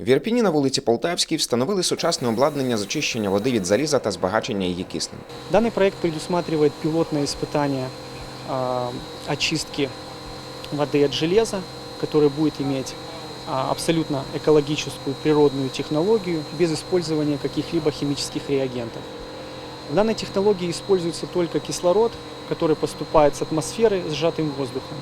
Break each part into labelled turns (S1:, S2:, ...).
S1: В Ірпіні на вулиці Полтавській встановили сучасне обладнання з очищення води від заліза та збагачення її киснем.
S2: Данный проект предусматривает пилотное испытание а, очистки воды от железа, который будет иметь а, абсолютно экологическую природную технологию без использования каких-либо химических реагентов. В данной технологии используется только кислород, который поступает с атмосферы сжатым воздухом,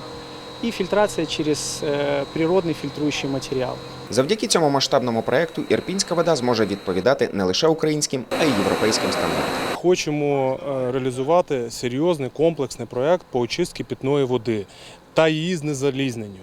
S2: и фильтрация через э, природный фильтрующий материал.
S1: Завдяки цьому масштабному проекту ірпінська вода зможе відповідати не лише українським, а й європейським стандартам.
S3: Хочемо е, реалізувати серйозний комплексний проект по очистці питної води та її знезалізненню.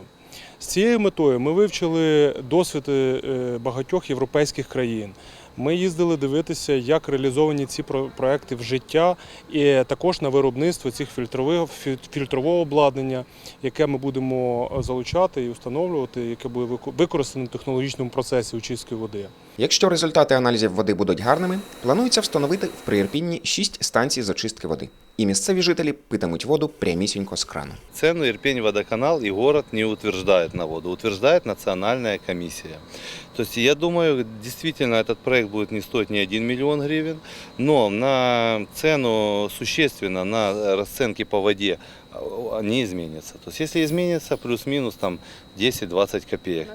S3: З цією метою ми вивчили досвід е, багатьох європейських країн. Ми їздили дивитися, як реалізовані ці про- проекти в життя, і також на виробництво цих фільтрових фі- фільтрового обладнання, яке ми будемо е, залучати і встановлювати, яке буде використане в технологічному процесі очистки води.
S1: Якщо результати аналізів води будуть гарними, планується встановити в Приірпінні шість станцій з очистки води. І місцеві жителі питимуть воду прямісінько з крану.
S4: Цену Ирпень водоканал и город не утверждает на воду, утверждает национальная комиссия. То есть я думаю, действительно этот проект будет не стоить ни 1 миллион гривен, но на цену существенно, на расценки по воде не изменится. То есть если изменится, плюс-минус там 10-20 копеек.